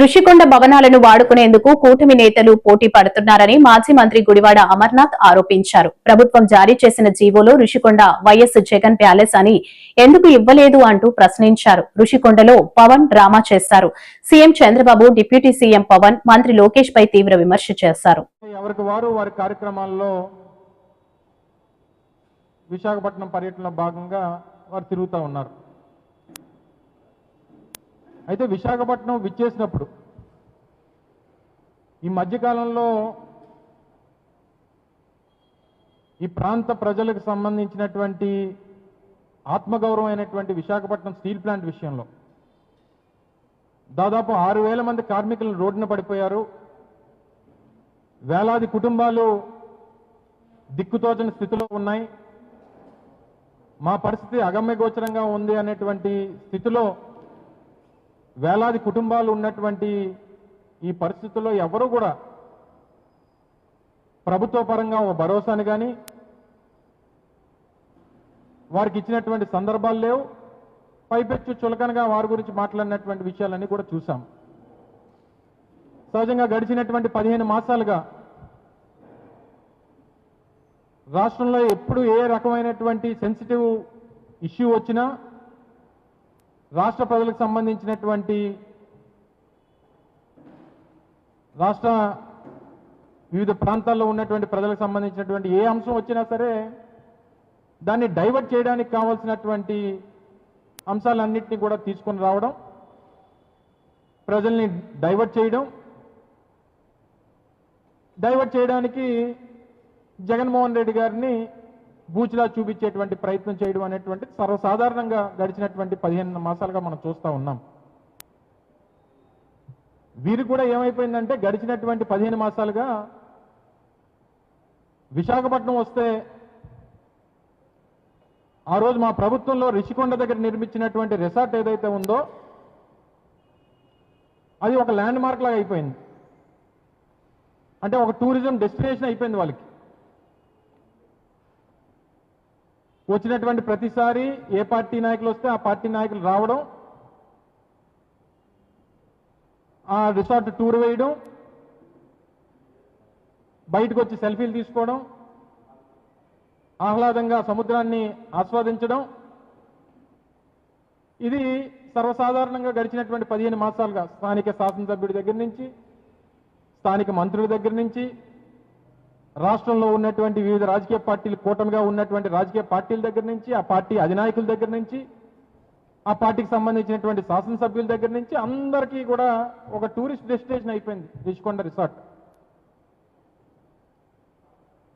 ఋషికొండ భవనాలను వాడుకునేందుకు కూటమి నేతలు పోటీ పడుతున్నారని మాజీ మంత్రి గుడివాడ అమర్నాథ్ ఆరోపించారు. ప్రభుత్వం జారీ చేసిన జీవోలో ఋషికొండ వైఎస్ జగన్ ప్యాలెస్ అని ఎందుకు ఇవ్వలేదు అంటూ ప్రశ్నించారు. ఋషికొండలో పవన్ డ్రామా చేశారు. CM Chandrababu deputy CM Pavan మంత్రి లోకేష్ పై తీవ్ర విమర్శ చేశారు. విశాఖపట్నం పర్యటనలో భాగంగా వారు తిరుగుతూ ఉన్నారు. అయితే విశాఖపట్నం విచ్చేసినప్పుడు ఈ మధ్యకాలంలో ఈ ప్రాంత ప్రజలకు సంబంధించినటువంటి ఆత్మగౌరవం అయినటువంటి విశాఖపట్నం స్టీల్ ప్లాంట్ విషయంలో దాదాపు ఆరు వేల మంది కార్మికులు రోడ్డున పడిపోయారు. వేలాది కుటుంబాలు దిక్కుతోచని స్థితిలో ఉన్నాయి. మా పరిస్థితి అగమ్యగోచరంగా ఉంది అనేటువంటి స్థితిలో వేలాది కుటుంబాలు ఉన్నటువంటి ఈ పరిస్థితుల్లో ఎవరు కూడా ప్రభుత్వ పరంగా ఒక భరోసాను కానీ వారికి ఇచ్చినటువంటి సందర్భాలు లేవు. పైపెచ్చు చులకనగా వారి గురించి మాట్లాడినటువంటి విషయాలన్నీ కూడా చూసాం సహజంగా గడిచినటువంటి పదిహేను మాసాలుగా రాష్ట్రంలో ఎప్పుడు ఏ రకమైనటువంటి సెన్సిటివ్ ఇష్యూ వచ్చినా రాష్ట్ర ప్రజలకు సంబంధించినటువంటి రాష్ట్ర వివిధ ప్రాంతాల్లో ఉన్నటువంటి ప్రజలకు సంబంధించినటువంటి ఏ అంశం వచ్చినా సరే దాన్ని డైవర్ట్ చేయడానికి కావాల్సినటువంటి అంశాలన్నింటినీ కూడా తీసుకొని రావడం ప్రజల్ని డైవర్ట్ చేయడం డైవర్ట్ చేయడానికి జగన్మోహన్ రెడ్డి గారిని బూచిలా చూపించేటువంటి ప్రయత్నం చేయడం అనేటువంటి సర్వసాధారణంగా గడిచినటువంటి పదిహేను మాసాలుగా మనం చూస్తూ ఉన్నాం. వీరు కూడా ఏమైపోయిందంటే గడిచినటువంటి పదిహేను మాసాలుగా విశాఖపట్నం వస్తే ఆ రోజు మా ప్రభుత్వంలో రిషికొండ దగ్గర నిర్మించినటువంటి రిసార్ట్ ఏదైతే ఉందో అది ఒక ల్యాండ్ మార్క్ లాగా అయిపోయింది. అంటే ఒక టూరిజం డెస్టినేషన్ అయిపోయింది వాళ్ళకి. వచ్చినటువంటి ప్రతిసారి ఏ పార్టీ నాయకులు వస్తే ఆ పార్టీ నాయకులు రావడం ఆ రిసార్ట్ టూర్ వేయడం బయటకు వచ్చి సెల్ఫీలు తీసుకోవడం ఆహ్లాదంగా సముద్రాన్ని ఆస్వాదించడం. ఇది సర్వసాధారణంగా గడిచినటువంటి పదిహేను మాసాలుగా స్థానిక శాసనసభ్యుడి దగ్గర నుంచి స్థానిక మంత్రుల దగ్గర నుంచి రాష్ట్రంలో ఉన్నటువంటి వివిధ రాజకీయ పార్టీలు కూటమిగా ఉన్నటువంటి రాజకీయ పార్టీల దగ్గర నుంచి ఆ పార్టీ అధినాయకుల దగ్గర నుంచి ఆ పార్టీకి సంబంధించినటువంటి శాసనసభ్యుల దగ్గర నుంచి అందరికీ కూడా ఒక టూరిస్ట్ డెస్టినేషన్ అయిపోయింది రిషికొండ రిసార్ట్.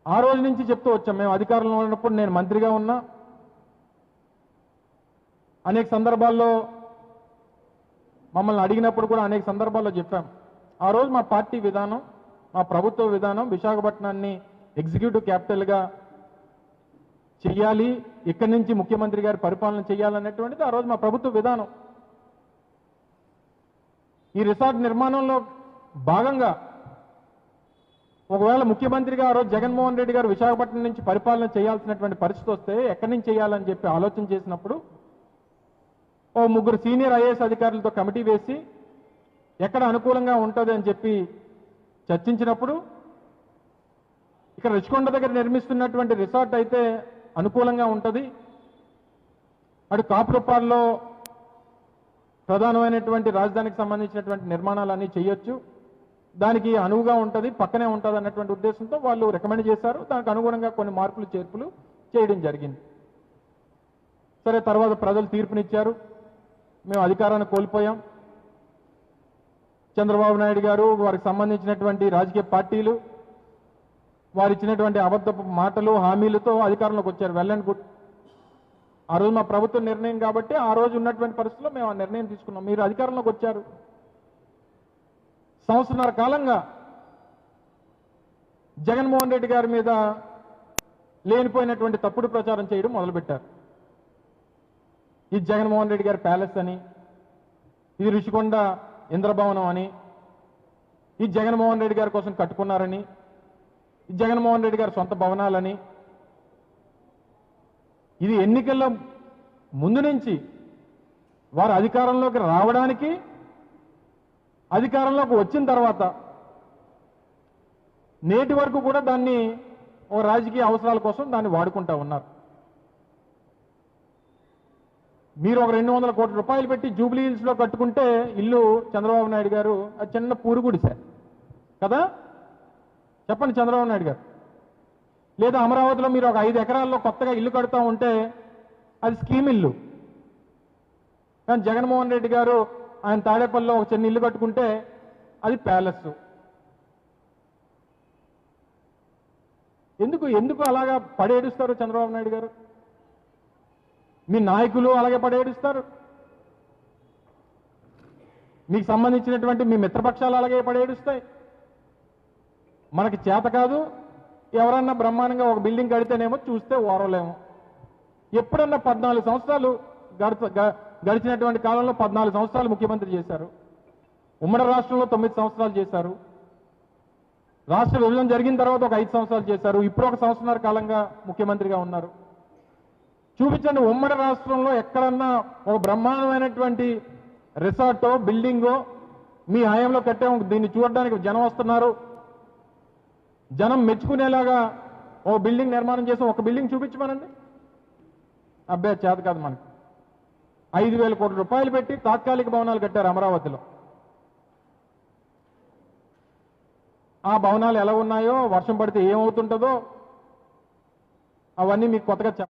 ఆ రోజు నుంచి చెప్తూ వచ్చాం మేము అధికారంలో ఉన్నప్పుడు నేను మంత్రిగా ఉన్నా. అనేక సందర్భాల్లో మమ్మల్ని అడిగినప్పుడు కూడా అనేక సందర్భాల్లో చెప్పాం. ఆ రోజు మా పార్టీ విధానం మా ప్రభుత్వ విధానం విశాఖపట్నాన్ని ఎగ్జిక్యూటివ్ క్యాపిటల్గా చెయ్యాలి ఇక్కడి నుంచి ముఖ్యమంత్రి గారి పరిపాలన చేయాలనేటువంటిది ఆ రోజు మా ప్రభుత్వ విధానం. ఈ రిసార్ట్ నిర్మాణంలో భాగంగా ఒకవేళ ముఖ్యమంత్రిగా ఆ రోజు జగన్మోహన్ రెడ్డి గారు విశాఖపట్నం నుంచి పరిపాలన చేయాల్సినటువంటి పరిస్థితి వస్తే ఎక్కడి నుంచి చేయాలని చెప్పి ఆలోచన చేసినప్పుడు ఓ ముగ్గురు సీనియర్ ఐఏఎస్ అధికారులతో కమిటీ వేసి ఎక్కడ అనుకూలంగా ఉంటుంది అని చెప్పి చర్చించినప్పుడు ఇక్కడ రుచికొండ దగ్గర నిర్మిస్తున్నటువంటి రిసార్ట్ అయితే అనుకూలంగా ఉంటుంది. అటు కాపురపాల్లో ప్రధానమైనటువంటి రాజధానికి సంబంధించినటువంటి నిర్మాణాలన్నీ చేయొచ్చు. దానికి అనువుగా ఉంటుంది పక్కనే ఉంటుంది అన్నటువంటి ఉద్దేశంతో వాళ్ళు రికమెండ్ చేశారు. దానికి అనుగుణంగా కొన్ని మార్పులు చేర్పులు చేయడం జరిగింది. సరే తర్వాత ప్రజలు తీర్పునిచ్చారు. మేము అధికారాన్ని కోల్పోయాం. చంద్రబాబు నాయుడు గారు వారికి సంబంధించినటువంటి రాజకీయ పార్టీలు వారు ఇచ్చినటువంటి అబద్ధపు మాటలు హామీలతో అధికారంలోకి వచ్చారు. వెళ్ళండి గుడ్. ఆ రోజు మా ప్రభుత్వ నిర్ణయం కాబట్టి ఆ రోజు ఉన్నటువంటి పరిస్థితుల్లో మేము ఆ నిర్ణయం తీసుకున్నాం. మీరు అధికారంలోకి వచ్చారు. సంవత్సరన్నర కాలంగా జగన్మోహన్ రెడ్డి గారి మీద లేనిపోయినటువంటి తప్పుడు ప్రచారం చేయడం మొదలుపెట్టారు. ఇది జగన్మోహన్ రెడ్డి గారి ప్యాలెస్ అని ఇది రుషికొండ ఇంద్రభవనం అని ఈ జగన్మోహన్ రెడ్డి గారి కోసం కట్టుకున్నారని ఈ జగన్మోహన్ రెడ్డి గారి సొంత భవనాలని. ఇది ఎన్నికల్లో ముందు నుంచి వారు అధికారంలోకి రావడానికి అధికారంలోకి వచ్చిన తర్వాత నేటి వరకు కూడా దాన్ని ఓ రాజకీయ అవసరాల కోసం దాన్ని వాడుకుంటా ఉన్నారు. మీరు ఒక రెండు వందల కోట్ల రూపాయలు పెట్టి జూబ్లీ హిల్స్లో కట్టుకుంటే ఇల్లు చంద్రబాబు నాయుడు గారు అది చిన్న పూరుగుడిసే కదా? చెప్పండి చంద్రబాబు నాయుడు గారు. లేదా అమరావతిలో మీరు ఒక ఐదు ఎకరాల్లో కొత్తగా ఇల్లు కడతా ఉంటే అది స్కీమ్ ఇల్లు. కానీ జగన్మోహన్ రెడ్డి గారు ఆయన తాడేపల్లిలో ఒక చిన్న ఇల్లు కట్టుకుంటే అది ప్యాలెస్ ఎందుకు ఎందుకు అలాగా పడేడుస్తారు చంద్రబాబు నాయుడు గారు? మీ నాయకులు అలాగే పడేడుస్తారు. మీకు సంబంధించినటువంటి మీ మిత్రపక్షాలు అలాగే పడేడుస్తాయి. మనకి చేత కాదు ఎవరన్నా బ్రహ్మాండంగా ఒక బిల్డింగ్ కడితేనేమో చూస్తే ఓరలేము. ఎప్పుడన్నా పద్నాలుగు సంవత్సరాలు గడిచ గడిచినటువంటి కాలంలో పద్నాలుగు సంవత్సరాలు ముఖ్యమంత్రి చేశారు. ఉమ్మడి రాష్ట్రంలో తొమ్మిది సంవత్సరాలు చేశారు. రాష్ట్ర విభజన జరిగిన తర్వాత ఒక ఐదు సంవత్సరాలు చేశారు. ఇప్పుడు ఒక సంవత్సరాల కాలంగా ముఖ్యమంత్రిగా ఉన్నారు. చూపించండి ఉమ్మడి రాష్ట్రంలో ఎక్కడన్నా ఒక బ్రహ్మాండమైనటువంటి రిసార్టో బిల్డింగో మీ హయాంలో కట్టాము దీన్ని చూడడానికి జనం వస్తున్నారు. జనం మెచ్చుకునేలాగా ఓ బిల్డింగ్ నిర్మాణం చేసి ఒక బిల్డింగ్ చూపించమనండి. అబ్బే చేత కాదు మనకి. ఐదు వేల కోట్ల రూపాయలు పెట్టి తాత్కాలిక భవనాలు కట్టారు అమరావతిలో. ఆ భవనాలు ఎలా ఉన్నాయో వర్షం పడితే ఏమవుతుంటుందో అవన్నీ మీకు కొత్తగా చెప్ప